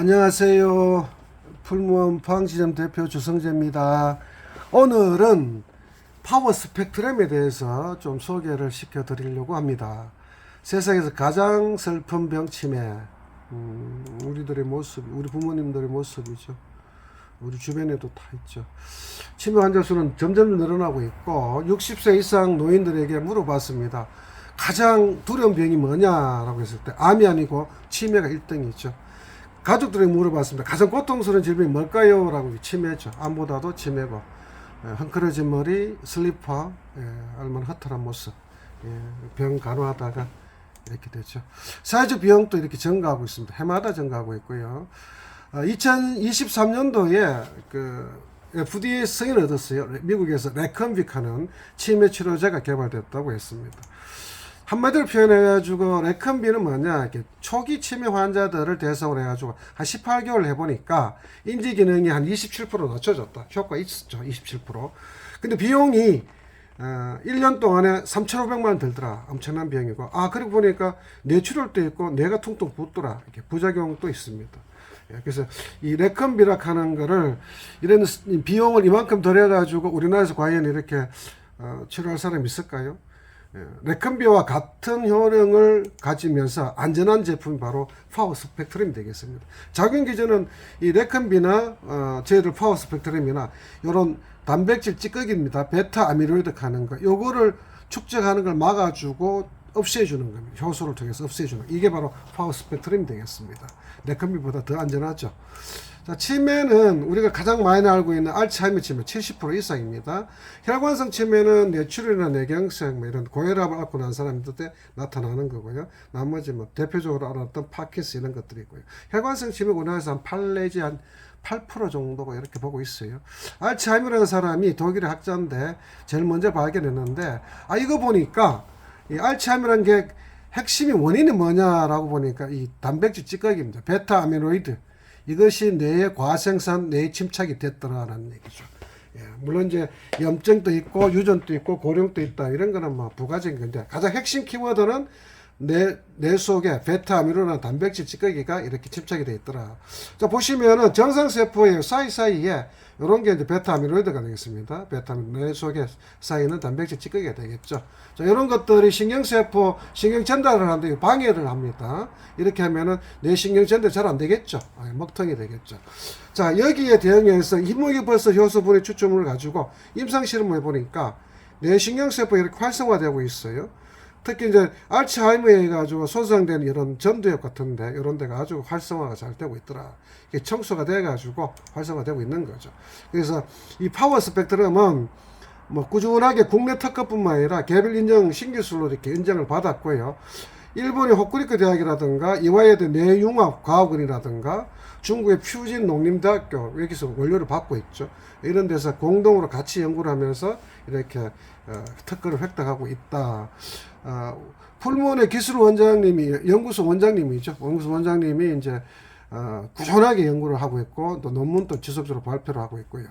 안녕하세요. 풀무원 포항지점 대표 주성재입니다. 오늘은 파워 스펙트럼에 대해서 좀 소개를 시켜 드리려고 합니다. 세상에서 가장 슬픈 병치매, 음, 우리들의 모습, 우리 부모님들의 모습이죠. 우리 주변에도 다 있죠. 치매 환자 수는 점점 늘어나고 있고 60세 이상 노인들에게 물어봤습니다. 가장 두려운 병이 뭐냐라고 했을 때 암이 아니고 치매가 1등이죠. 가족들에게 물어봤습니다. 가장 고통스러운 질병이 뭘까요? 라고 치매죠. 암보다도 치매고 예, 헝클어진 머리, 슬리퍼, 예, 얼마나 허탈한 모습, 예, 병 간호하다가 이렇게 되죠. 사회적 비용도 이렇게 증가하고 있습니다. 해마다 증가하고 있고요. 어, 2023년도에 그 FDA 승인을 얻었어요. 미국에서 레컨빅하는 치매 치료제가 개발됐다고 했습니다. 한마디로 표현해가지고 레컨비는 뭐냐 이렇게 초기 치매 환자들을 대상으로 해가지고 한 18개월 해보니까 인지 기능이 한 27% 낮춰졌다. 효과 있었죠, 27%. 근데 비용이 어, 1년 동안에 3,500만 원 들더라. 엄청난 비용이고. 아, 그리고 보니까 뇌출혈도 있고 뇌가 퉁퉁 붓더라. 이렇게 부작용도 있습니다. 예, 그래서 이 레컨비락 하는 거를 이런 비용을 이만큼 들여가지고 우리나라에서 과연 이렇게 어, 치료할 사람이 있을까요? 예, 레컨비와 같은 효능을 가지면서 안전한 제품이 바로 파워 스펙트럼이 되겠습니다. 작용 기전은 이 레컨비나 어, 저희들 파워 스펙트럼이나 이런 단백질 찌꺼기입니다. 베타 아미로이드 하는 거. 요거를 축적하는 걸 막아주고 없애주는 겁니다. 효소를 통해서 없애주는. 이게 바로 파워 스펙트럼이 되겠습니다. 레컨비보다 더 안전하죠. 자, 치매는 우리가 가장 많이 알고 있는 알츠하이머 치매 70% 이상입니다. 혈관성 치매는 뇌출혈이나 뇌경색 뭐 이런 고혈압을 앓고 난 사람들한테 나타나는 거고요. 나머지 뭐 대표적으로 알았던 파킨스 이런 것들이 있고요. 혈관성 치매 우리나라에서 한 8 내지 한 8% 정도가 이렇게 보고 있어요. 알츠하이머라는 사람이 독일의 학자인데 제일 먼저 발견했는데 아 이거 보니까 이 알츠하이머라는 게 핵심이 원인이 뭐냐라고 보니까 이 단백질 찌꺼기입니다. 베타 아미로이드 이것이 뇌의 과생산 뇌 침착이 됐더라라는 얘기죠. 예, 물론 이제 염증도 있고 유전도 있고 고령도 있다 이런 거는 뭐 부가적인 건데 가장 핵심 키워드는 뇌, 뇌 속에 베타 아미로나 단백질 찌꺼기가 이렇게 집착이 돼 있더라. 자 보시면은 정상 세포의 사이사이에 이런 게 이제 베타 아미로이드가 되겠습니다. 베타 뇌 속에 쌓이는 단백질 찌꺼기가 되겠죠. 자 이런 것들이 신경세포 신경 전달을 하는데 방해를 합니다. 이렇게 하면은 뇌 신경 전달 잘 안 되겠죠. 아, 먹통이 되겠죠. 자 여기에 대응해서 흰목이 벌써 효소분의 추출물을 가지고 임상 실험을 해보니까 뇌 신경세포 이렇게 활성화되고 있어요. 특히 이제 알츠하이머에 해가지고 손상된 이런 전두엽 같은데 이런 데가 아주 활성화가 잘 되고 있더라. 이게 청소가 돼 가지고 활성화되고 있는 거죠. 그래서 이 파워 스펙트럼은 뭐 꾸준하게 국내 특허뿐만 아니라 개별 인정 신기술로 이렇게 인정을 받았고요. 일본의 호쿠리쿠 대학이라든가 이와이드 뇌융합 과학원이라든가 중국의 퓨진 농림대학교 여기서 원료를 받고 있죠. 이런 데서 공동으로 같이 연구를 하면서 이렇게 어, 특허를 획득하고 있다. 어, 풀무원의 기술 원장님이 연구소 원장님이죠. 연구소 원장님이 이제 어, 꾸준하게 연구를 하고 있고 또 논문도 지속적으로 발표를 하고 있고요.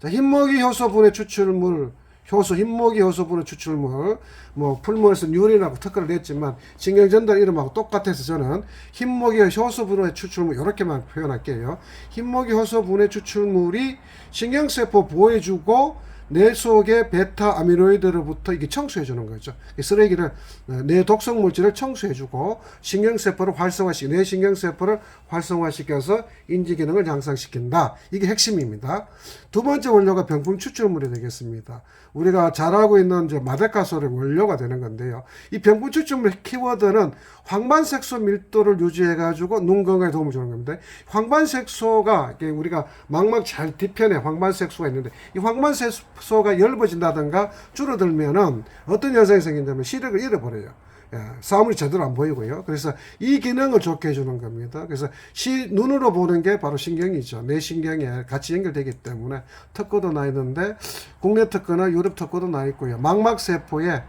자, 흰먹이 효소분해 추출물 효소 흰목이 효소분해 추출물 뭐 풀무에서 유린하고 특허를 냈지만 신경전달 이름하고 똑같아서 저는 흰목이 효소분해 추출물 이렇게만 표현할게요. 흰목이 효소분해 추출물이 신경세포 보호해주고 뇌 속의 베타 아미로이드로부터 이게 청소해 주는 거죠. 이 쓰레기를 어, 뇌 독성 물질을 청소해 주고 신경세포를 활성화시키 뇌 신경세포를 활성화시켜서 인지 기능을 향상시킨다. 이게 핵심입니다. 두 번째 원료가 병풍 추출물이 되겠습니다. 우리가 잘 알고 있는 이제 마데카솔의 원료가 되는 건데요. 이 병풍 추출물 키워드는 황반색소 밀도를 유지해 가지고 눈 건강에 도움을 주는 겁니다. 황반색소가 우리가 망막 잘 뒤편에 황반색소가 있는데 이 황반색소 가 엷어진다든가 줄어들면은 어떤 현상이 생긴다면 시력을 잃어버려요. 예, 싸움이 제대로 안 보이고요. 그래서 이 기능을 좋게 해주는 겁니다. 그래서 시, 눈으로 보는 게 바로 신경이죠. 뇌 신경에 같이 연결되기 때문에 특허도 나 있는데 국내 특허나 유럽 특허도 나 있고요. 망막세포에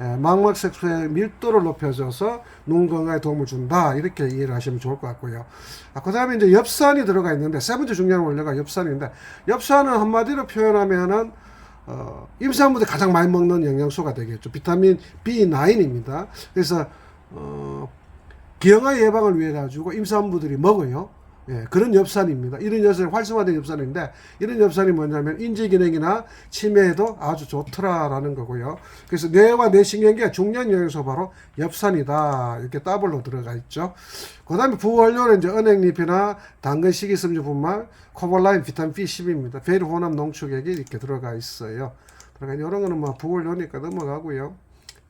예, 망막색소의 밀도를 높여줘서 눈 건강에 도움을 준다 이렇게 이해를 하시면 좋을 것 같고요. 아, 그 다음에 이제 엽산이 들어가 있는데 세 번째 중요한 원료가 엽산인데 엽산은 한마디로 표현하면은 어, 임산부들이 가장 많이 먹는 영양소가 되겠죠. 비타민 B9입니다. 그래서 어, 기형아 예방을 위해 가지고 임산부들이 먹어요. 예, 그런 엽산입니다. 이런 엽산이 활성화된 엽산인데 이런 엽산이 뭐냐면 인지 기능이나 치매에도 아주 좋더라라는 거고요. 그래서 뇌와 뇌신경계 중요한 영양소 바로 엽산이다 이렇게 따블로 들어가 있죠. 그다음에 부원료는 이제 은행잎이나 당근 식이섬유 분말, 코발라인, 비타민 B10입니다. 베리 혼합 농축액이 이렇게 들어가 있어요. 그러니까 이런 거는 뭐 부원료니까 넘어가고요.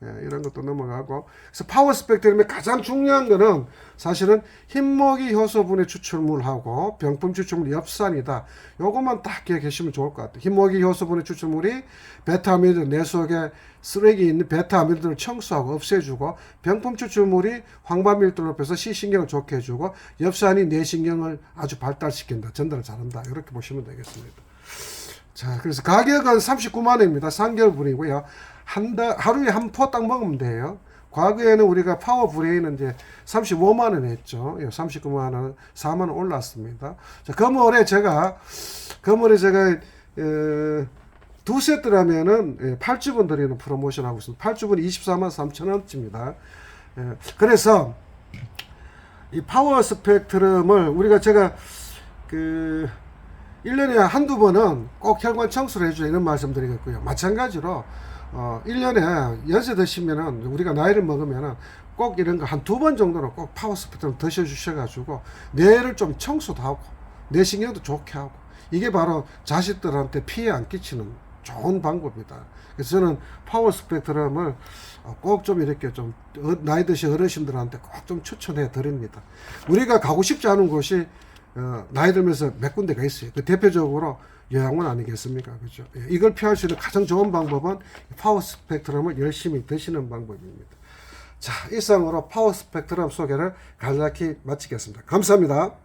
예, 이런 것도 넘어가고 그래서 파워 스펙트럼의 가장 중요한 거는 사실은 흰목이 효소분해 추출물하고 병품 추출물 엽산이다. 요것만 딱 기억하시면 좋을 것 같아요. 흰목이 효소분해 추출물이 베타아밀드 뇌 속에 쓰레기 있는 베타아밀드를 청소하고 없애주고 병품 추출물이 황반밀도를 높여서 시신경을 좋게 해주고 엽산이 뇌신경을 아주 발달시킨다. 전달을 잘한다. 이렇게 보시면 되겠습니다. 자, 그래서 가격은 39만 원입니다. 3개월분이고요. 한 달, 하루에 한 포 딱 먹으면 돼요. 과거에는 우리가 파워 브레인은 이제 35만 원 했죠. 예, 39만 원, 4만 원 올랐습니다. 자, 금월에 제가, 금월에 제가, 어, 두 세트라면은 예, 8주분 드리는 프로모션 하고 있습니다. 8주분이 24만 3천 원쯤입니다. 예, 그래서 이 파워 스펙트럼을 우리가 제가 그 1년에 한두 번은 꼭 혈관 청소를 해주자 이런 말씀 드리겠고요. 마찬가지로 어 1년에 연세 드시면은 우리가 나이를 먹으면은 꼭 이런 거 한 두 번 정도는 꼭 파워 스펙트럼 드셔 주셔가지고 뇌를 좀 청소도 하고 뇌 신경도 좋게 하고 이게 바로 자식들한테 피해 안 끼치는 좋은 방법이다. 그래서 저는 파워 스펙트럼을 꼭 좀 이렇게 좀 어, 나이 드신 어르신들한테 꼭 좀 추천해 드립니다. 우리가 가고 싶지 않은 곳이 어, 나이 들면서 몇 군데가 있어요. 그 대표적으로 요양원 아니겠습니까? 그죠? 예, 이걸 피할 수 있는 가장 좋은 방법은 파워 스펙트럼을 열심히 드시는 방법입니다. 자, 이상으로 파워 스펙트럼 소개를 간략히 마치겠습니다. 감사합니다.